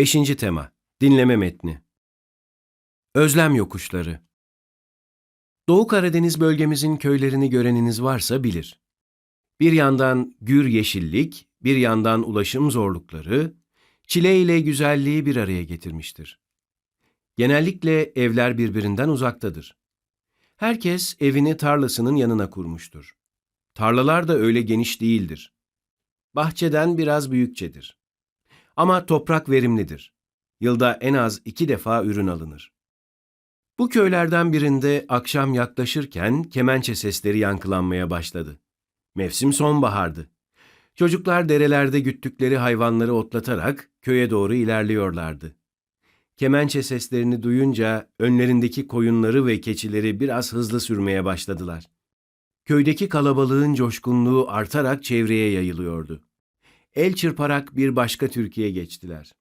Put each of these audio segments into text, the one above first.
5. tema Dinleme metni Özlem yokuşları Doğu Karadeniz bölgemizin köylerini göreniniz varsa bilir. Bir yandan gür yeşillik, bir yandan ulaşım zorlukları, çile ile güzelliği bir araya getirmiştir. Genellikle evler birbirinden uzaktadır. Herkes evini tarlasının yanına kurmuştur. Tarlalar da öyle geniş değildir. Bahçeden biraz büyükçedir. Ama toprak verimlidir. Yılda en az iki defa ürün alınır. Bu köylerden birinde akşam yaklaşırken kemençe sesleri yankılanmaya başladı. Mevsim sonbahardı. Çocuklar derelerde güttükleri hayvanları otlatarak köye doğru ilerliyorlardı. Kemençe seslerini duyunca önlerindeki koyunları ve keçileri biraz hızlı sürmeye başladılar. Köydeki kalabalığın coşkunluğu artarak çevreye yayılıyordu. El çırparak bir başka türküye geçtiler.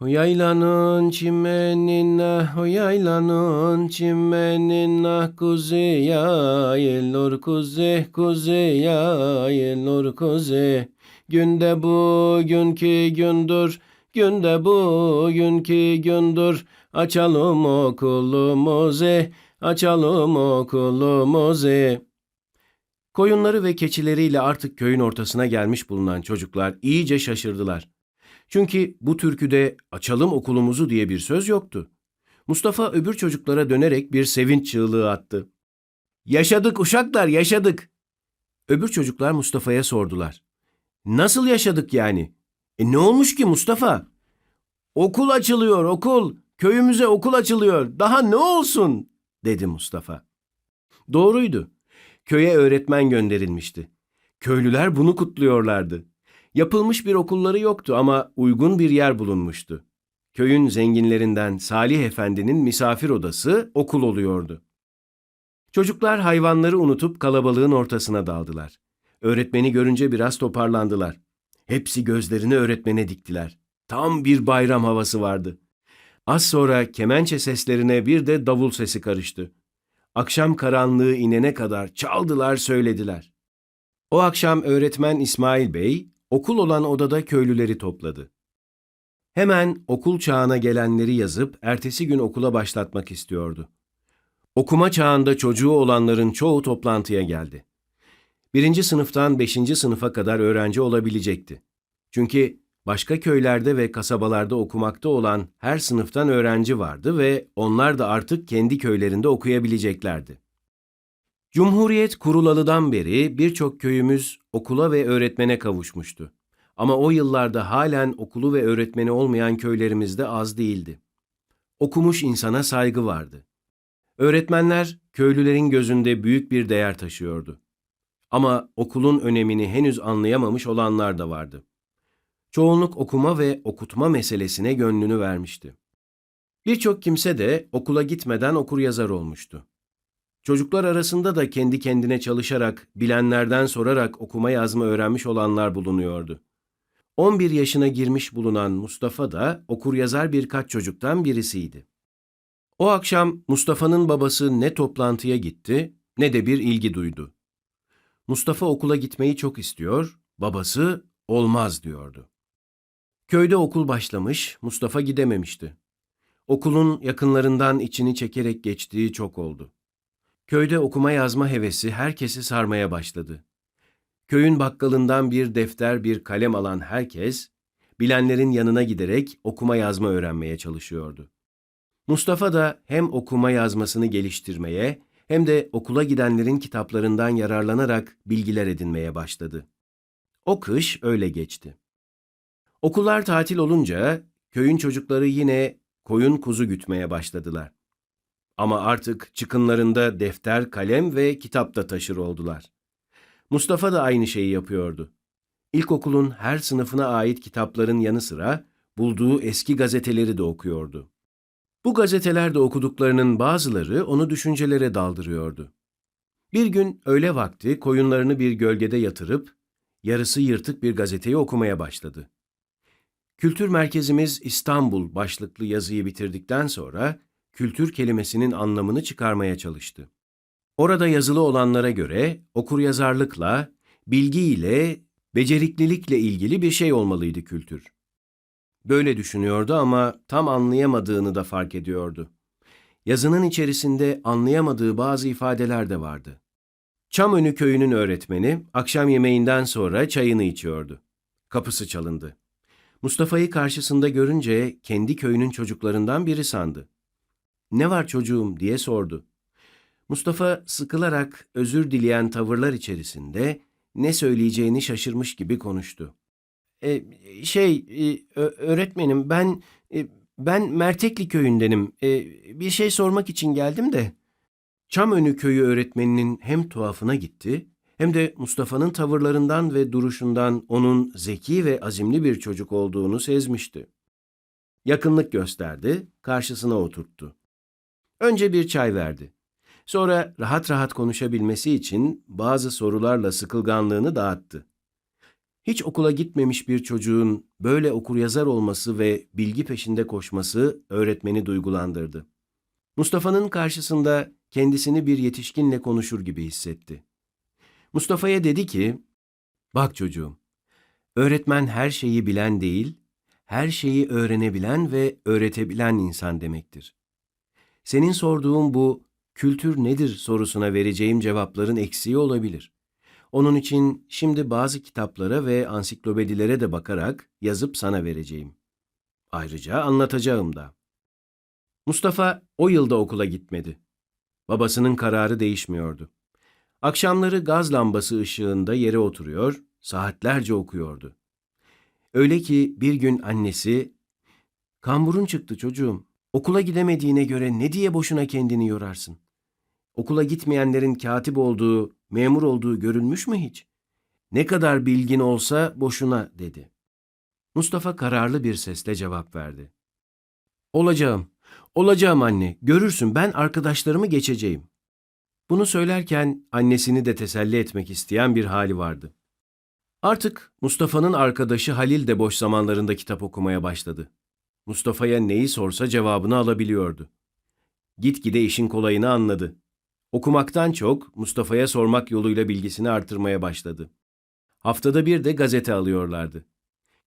O yaylanın çimenine, o yaylanın çimenine kuzi yayılır kuzi kuzi yayılır kuzi. Günde bugünkü gündür, günde bugünkü gündür. Açalım okulumuzu, açalım okulumuzu. Koyunları ve keçileriyle artık köyün ortasına gelmiş bulunan çocuklar iyice şaşırdılar. Çünkü bu türküde açalım okulumuzu diye bir söz yoktu. Mustafa öbür çocuklara dönerek bir sevinç çığlığı attı. Yaşadık uşaklar yaşadık. Öbür çocuklar Mustafa'ya sordular. Nasıl yaşadık yani? E ne olmuş ki Mustafa? Okul açılıyor okul. Köyümüze okul açılıyor. Daha ne olsun? dedi Mustafa. Doğruydu. Köye öğretmen gönderilmişti. Köylüler bunu kutluyorlardı. Yapılmış bir okulları yoktu ama uygun bir yer bulunmuştu. Köyün zenginlerinden Salih Efendi'nin misafir odası okul oluyordu. Çocuklar hayvanları unutup kalabalığın ortasına daldılar. Öğretmeni görünce biraz toparlandılar. Hepsi gözlerini öğretmene diktiler. Tam bir bayram havası vardı. Az sonra kemençe seslerine bir de davul sesi karıştı. Akşam karanlığı inene kadar çaldılar söylediler. O akşam öğretmen İsmail Bey okul olan odada köylüleri topladı. Hemen okul çağına gelenleri yazıp ertesi gün okula başlatmak istiyordu. Okuma çağında çocuğu olanların çoğu toplantıya geldi. Birinci sınıftan beşinci sınıfa kadar öğrenci olabilecekti. Çünkü başka köylerde ve kasabalarda okumakta olan her sınıftan öğrenci vardı ve onlar da artık kendi köylerinde okuyabileceklerdi. Cumhuriyet kurulalıdan beri birçok köyümüz okula ve öğretmene kavuşmuştu. Ama o yıllarda halen okulu ve öğretmeni olmayan köylerimizde az değildi. Okumuş insana saygı vardı. Öğretmenler köylülerin gözünde büyük bir değer taşıyordu. Ama okulun önemini henüz anlayamamış olanlar da vardı. Çoğunluk okuma ve okutma meselesine gönlünü vermişti. Birçok kimse de okula gitmeden okur yazar olmuştu. Çocuklar arasında da kendi kendine çalışarak, bilenlerden sorarak okuma yazma öğrenmiş olanlar bulunuyordu. 11 yaşına girmiş bulunan Mustafa da okur yazar birkaç çocuktan birisiydi. O akşam Mustafa'nın babası ne toplantıya gitti ne de bir ilgi duydu. Mustafa okula gitmeyi çok istiyor, babası olmaz diyordu. Köyde okul başlamış, Mustafa gidememişti. Okulun yakınlarından içini çekerek geçtiği çok oldu. Köyde okuma yazma hevesi herkesi sarmaya başladı. Köyün bakkalından bir defter, bir kalem alan herkes, bilenlerin yanına giderek okuma yazma öğrenmeye çalışıyordu. Mustafa da hem okuma yazmasını geliştirmeye hem de okula gidenlerin kitaplarından yararlanarak bilgiler edinmeye başladı. O kış öyle geçti. Okullar tatil olunca köyün çocukları yine koyun kuzu gütmeye başladılar. Ama artık çıkınlarında defter, kalem ve kitap da taşır oldular. Mustafa da aynı şeyi yapıyordu. İlkokulun her sınıfına ait kitapların yanı sıra bulduğu eski gazeteleri de okuyordu. Bu gazetelerde okuduklarının bazıları onu düşüncelere daldırıyordu. Bir gün öğle vakti koyunlarını bir gölgede yatırıp yarısı yırtık bir gazeteyi okumaya başladı. Kültür merkezimiz İstanbul başlıklı yazıyı bitirdikten sonra kültür kelimesinin anlamını çıkarmaya çalıştı. Orada yazılı olanlara göre okuryazarlıkla, bilgi ile, beceriklilikle ilgili bir şey olmalıydı kültür. Böyle düşünüyordu ama tam anlayamadığını da fark ediyordu. Yazının içerisinde anlayamadığı bazı ifadeler de vardı. Çamönü köyünün öğretmeni akşam yemeğinden sonra çayını içiyordu. Kapısı çalındı. Mustafa'yı karşısında görünce kendi köyünün çocuklarından biri sandı. "Ne var çocuğum?" diye sordu. Mustafa sıkılarak özür dileyen tavırlar içerisinde ne söyleyeceğini şaşırmış gibi konuştu. "E, şey, e, öğretmenim ben e, ben Mertekli köyündenim. E, bir şey sormak için geldim de. Çamönü köyü öğretmeninin hem tuhafına gitti hem de Mustafa'nın tavırlarından ve duruşundan onun zeki ve azimli bir çocuk olduğunu sezmişti. Yakınlık gösterdi, karşısına oturttu. Önce bir çay verdi. Sonra rahat rahat konuşabilmesi için bazı sorularla sıkılganlığını dağıttı. Hiç okula gitmemiş bir çocuğun böyle okuryazar olması ve bilgi peşinde koşması öğretmeni duygulandırdı. Mustafa'nın karşısında kendisini bir yetişkinle konuşur gibi hissetti. Mustafa'ya dedi ki, Bak çocuğum, öğretmen her şeyi bilen değil, her şeyi öğrenebilen ve öğretebilen insan demektir. Senin sorduğun bu kültür nedir sorusuna vereceğim cevapların eksiği olabilir. Onun için şimdi bazı kitaplara ve ansiklopedilere de bakarak yazıp sana vereceğim. Ayrıca anlatacağım da. Mustafa o yılda okula gitmedi. Babasının kararı değişmiyordu. Akşamları gaz lambası ışığında yere oturuyor, saatlerce okuyordu. Öyle ki bir gün annesi, "Kamburun çıktı çocuğum. Okula gidemediğine göre ne diye boşuna kendini yorarsın? Okula gitmeyenlerin katip olduğu, memur olduğu görülmüş mü hiç? Ne kadar bilgin olsa boşuna." dedi. Mustafa kararlı bir sesle cevap verdi. "Olacağım. Olacağım anne. Görürsün ben arkadaşlarımı geçeceğim." Bunu söylerken annesini de teselli etmek isteyen bir hali vardı. Artık Mustafa'nın arkadaşı Halil de boş zamanlarında kitap okumaya başladı. Mustafa'ya neyi sorsa cevabını alabiliyordu. Gitgide işin kolayını anladı. Okumaktan çok Mustafa'ya sormak yoluyla bilgisini artırmaya başladı. Haftada bir de gazete alıyorlardı.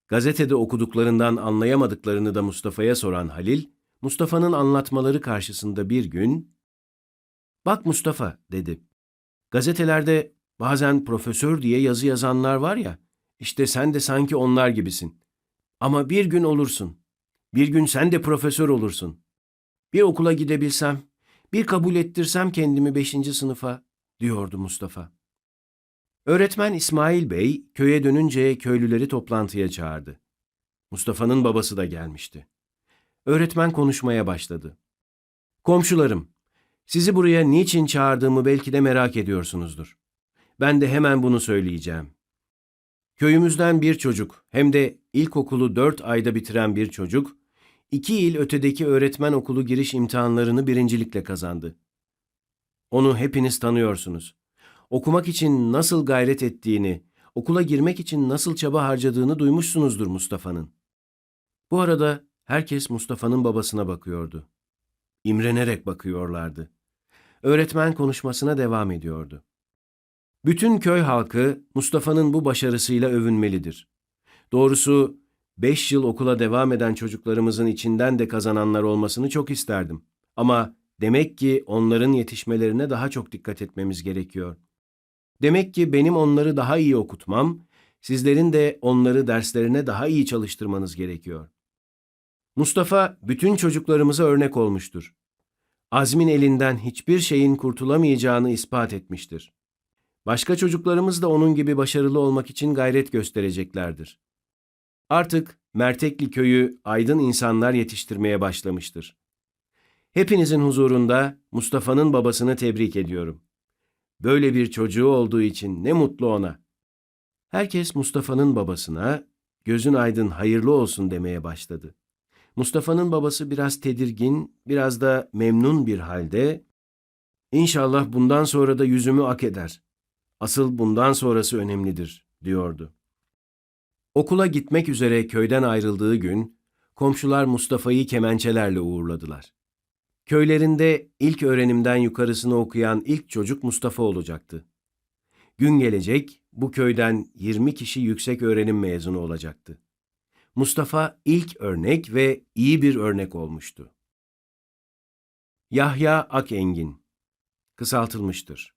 Gazetede okuduklarından anlayamadıklarını da Mustafa'ya soran Halil, Mustafa'nın anlatmaları karşısında bir gün Bak Mustafa dedi. Gazetelerde bazen profesör diye yazı yazanlar var ya, işte sen de sanki onlar gibisin. Ama bir gün olursun. Bir gün sen de profesör olursun. Bir okula gidebilsem, bir kabul ettirsem kendimi beşinci sınıfa, diyordu Mustafa. Öğretmen İsmail Bey köye dönünce köylüleri toplantıya çağırdı. Mustafa'nın babası da gelmişti. Öğretmen konuşmaya başladı. Komşularım, sizi buraya niçin çağırdığımı belki de merak ediyorsunuzdur. Ben de hemen bunu söyleyeceğim. Köyümüzden bir çocuk, hem de ilkokulu dört ayda bitiren bir çocuk, iki yıl ötedeki öğretmen okulu giriş imtihanlarını birincilikle kazandı. Onu hepiniz tanıyorsunuz. Okumak için nasıl gayret ettiğini, okula girmek için nasıl çaba harcadığını duymuşsunuzdur Mustafa'nın. Bu arada herkes Mustafa'nın babasına bakıyordu. İmrenerek bakıyorlardı. Öğretmen konuşmasına devam ediyordu. Bütün köy halkı Mustafa'nın bu başarısıyla övünmelidir. Doğrusu beş yıl okula devam eden çocuklarımızın içinden de kazananlar olmasını çok isterdim. Ama demek ki onların yetişmelerine daha çok dikkat etmemiz gerekiyor. Demek ki benim onları daha iyi okutmam, sizlerin de onları derslerine daha iyi çalıştırmanız gerekiyor. Mustafa bütün çocuklarımıza örnek olmuştur. Azmin elinden hiçbir şeyin kurtulamayacağını ispat etmiştir. Başka çocuklarımız da onun gibi başarılı olmak için gayret göstereceklerdir. Artık Mertekli köyü aydın insanlar yetiştirmeye başlamıştır. Hepinizin huzurunda Mustafa'nın babasını tebrik ediyorum. Böyle bir çocuğu olduğu için ne mutlu ona. Herkes Mustafa'nın babasına gözün aydın hayırlı olsun demeye başladı. Mustafa'nın babası biraz tedirgin, biraz da memnun bir halde İnşallah bundan sonra da yüzümü ak eder. Asıl bundan sonrası önemlidir, diyordu. Okula gitmek üzere köyden ayrıldığı gün, komşular Mustafa'yı kemençelerle uğurladılar. Köylerinde ilk öğrenimden yukarısını okuyan ilk çocuk Mustafa olacaktı. Gün gelecek, bu köyden 20 kişi yüksek öğrenim mezunu olacaktı. Mustafa ilk örnek ve iyi bir örnek olmuştu. Yahya Akengin Kısaltılmıştır.